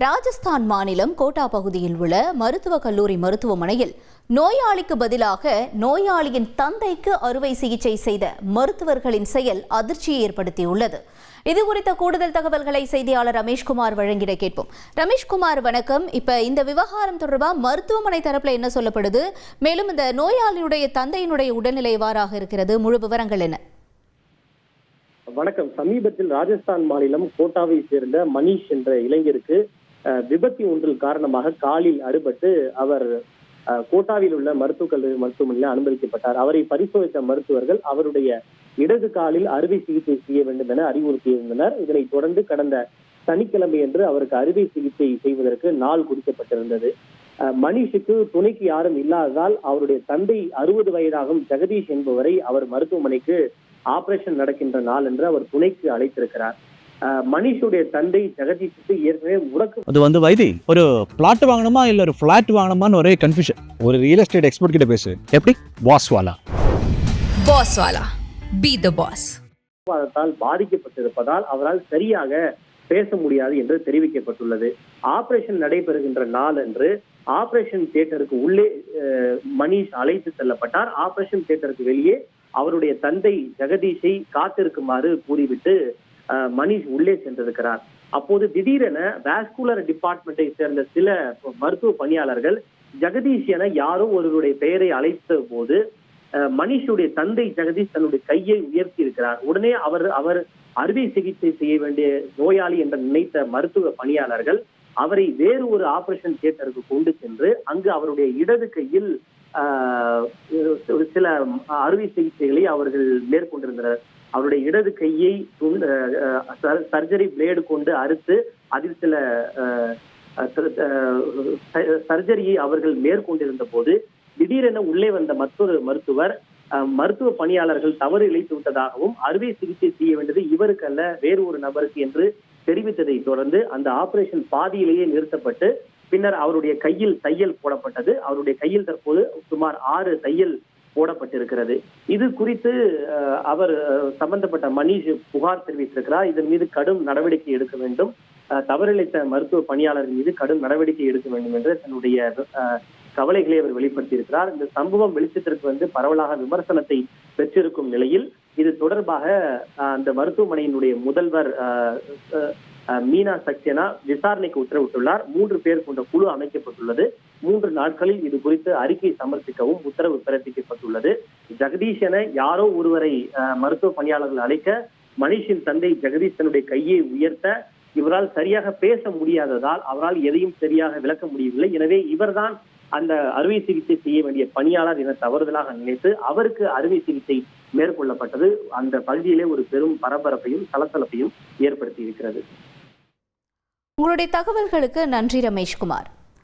ராஜஸ்தான் மாநிலம் கோட்டா பகுதியில் உள்ள மருத்துவக் கல்லூரி மருத்துவமனையில் நோயாளிக்கு பதிலாக நோயாளியின் தந்தைக்கு அறுவை சிகிச்சை செய்த மருத்துவர்களின் செயல் அதிர்ச்சியை ஏற்படுத்தியுள்ளது. இது குறித்த கூடுதல் தகவல்களை செய்தியாளர் ரமேஷ்குமார் வழங்கிட கேட்போம். ரமேஷ்குமார் வணக்கம். இப்ப இந்த விவகாரம் தொடர்பாக மருத்துவமனை தரப்புல என்ன சொல்லப்படுது? மேலும் இந்த நோயாளியுடைய தந்தையினுடைய உடல்நிலை எவ்வாறாக இருக்கிறது? முழு விவரங்கள் என்ன? வணக்கம். சமீபத்தில் ராஜஸ்தான் மாநிலம் கோட்டாவை சேர்ந்த மணிஷ் என்ற இளைஞருக்கு விபத்து ஒன்றில் காரணமாக காலில் அறுபட்டு அவர் கோட்டாவில் உள்ள மருத்துவக் கல்லூரி மருத்துவமனையில் அனுமதிக்கப்பட்டார். அவரை பரிசோதித்த மருத்துவர்கள் அவருடைய இடது காலில் அறுவை சிகிச்சை செய்ய வேண்டும் என அறிவுறுத்தியிருந்தனர் இதனைத் தொடர்ந்து கடந்த சனிக்கிழமை என்று அவருக்கு அறுவை சிகிச்சை செய்வதற்கு நாள் குறிக்கப்பட்டிருந்தது. அஹ், மணிஷுக்கு துணைக்கு யாரும் இல்லாததால் அவருடைய தந்தை அறுபது வயதாகும் ஜெகதீஷ் என்பவரை அவர் மருத்துவமனைக்கு ஆபரேஷன் நடக்கின்ற நாள் என்று அவர் துணைக்கு அழைத்திருக்கிறார். மனிஷுடைய தந்தை ஜெகதீஷுக்கு ஏற்கனவே முடக்கு அது வந்து வைத்தி ஒரு பிளாட் வாங்கணுமா இல்ல ஒரு ஃபிளாட் வாங்கணுமான்னு ஒரே கன்ஃபியூஷன் ஒரு ரியல் எஸ்டேட் எக்ஸ்பர்ட் கிட்ட பேசு. எப்படி? Boss Wala Boss Wala. Be the boss. வாதத்தால் பாதிக்கப்பட்டிருப்பதால் அவரால் சரியாக பேச முடியாது என்று தெரிவிக்கப்பட்டுள்ளது. ஆபரேஷன் நடைபெறுகின்ற நாள் என்று ஆபரேஷன் தியேட்டருக்கு உள்ளே மணிஷ் அழைத்து செல்லப்பட்டார். ஆபரேஷன் தியேட்டருக்கு வெளியே அவருடைய தந்தை ஜெகதீஷை காத்திருக்குமாறு கூறிவிட்டு மணிஷ் உள்ளே சென்றிருக்கிறார். அப்போது திடீரென வாஸ்குலர் டிபார்ட்மெண்ட்டை சேர்ந்த சில மருத்துவ பணியாளர்கள் ஜெகதீஷ் என யாரோ ஒருவருடைய பெயரை அழைத்த போது மனிஷுடைய மணிஷுடைய தந்தை ஜெகதீஷ் தன்னுடைய கையை உயர்த்தி இருக்கிறார். உடனே அவர் அவர் அறுவை சிகிச்சை செய்ய வேண்டிய நோயாளி என்று நினைத்த மருத்துவ பணியாளர்கள் அவரை வேறு ஒரு ஆபரேஷன் தியேட்டருக்கு கொண்டு சென்று அங்கு அவருடைய இடது கையில் சில அறுவை சிகிச்சைகளை அவர்கள் மேற்கொண்டிருந்தனர். அவருடைய இடது கையை சர்ஜரி பிளேடு கொண்டு அறுத்து அதில் சில சர்ஜரியை அவர்கள் மேற்கொண்டிருந்த போது திடீரென உள்ளே வந்த மற்றொரு மருத்துவர் மருத்துவ பணியாளர்கள் தவறு இழைத்து விட்டதாகவும் அறுவை சிகிச்சை செய்ய வேண்டியது இவருக்கு அல்ல வேறு ஒரு நபருக்கு என்று தெரிவித்ததை தொடர்ந்து அந்த ஆபரேஷன் பாதியிலேயே நிறுத்தப்பட்டு பின்னர் அவருடைய கையில் தையல் போடப்பட்டது. அவருடைய கையில் தற்போது சுமார் ஆறு தையல் போடப்பட்டிருக்கிறது. இது குறித்து அவர் சம்பந்தப்பட்ட மணிஷ் புகார் தெரிவித்திருக்கிறார். இதன் மீது கடும் நடவடிக்கை எடுக்க வேண்டும். தவறிழைத்த மருத்துவ பணியாளர் மீது கடும் நடவடிக்கை எடுக்க வேண்டும் என்று தன்னுடைய கவலைகளை அவர் வெளிப்படுத்தியிருக்கிறார். இந்த சம்பவம் வெளிச்சத்திற்கு வந்து பரவலாக விமர்சனத்தை பெற்றிருக்கும் நிலையில் இது தொடர்பாக அந்த மருத்துவமனையினுடைய முதல்வர் மீனா சக்சேனா விசாரணைக்கு உத்தரவிட்டுள்ளார். மூன்று பேர் கொண்ட குழு அமைக்கப்பட்டுள்ளது. மூன்று நாட்களில் இது குறித்து அறிக்கை சமர்ப்பிக்கவும் உத்தரவு பிறப்பிக்கப்பட்டுள்ளது. ஜெகதீஷ் என யாரோ ஒருவரை அஹ், மருத்துவ பணியாளர்கள் அழைக்க மனிஷின் தந்தை ஜெகதீஷ் தன்னுடைய கையை உயர்த்த இவரால் சரியாக பேச முடியாததால் அவரால் எதையும் சரியாக விளக்க முடியவில்லை. எனவே இவர்தான் அந்த அறுவை சிகிச்சை செய்ய வேண்டிய பணியாளர் என தவறுதலாக நினைத்து அவருக்கு அறுவை சிகிச்சை மேற்கொள்ளப்பட்டது. அந்த பகுதியிலே ஒரு பெரும் பரபரப்பையும் சலசலப்பையும் ஏற்படுத்தி இருக்கிறது. உங்களுடைய தகவல்களுக்கு நன்றி ரமேஷ்குமார்.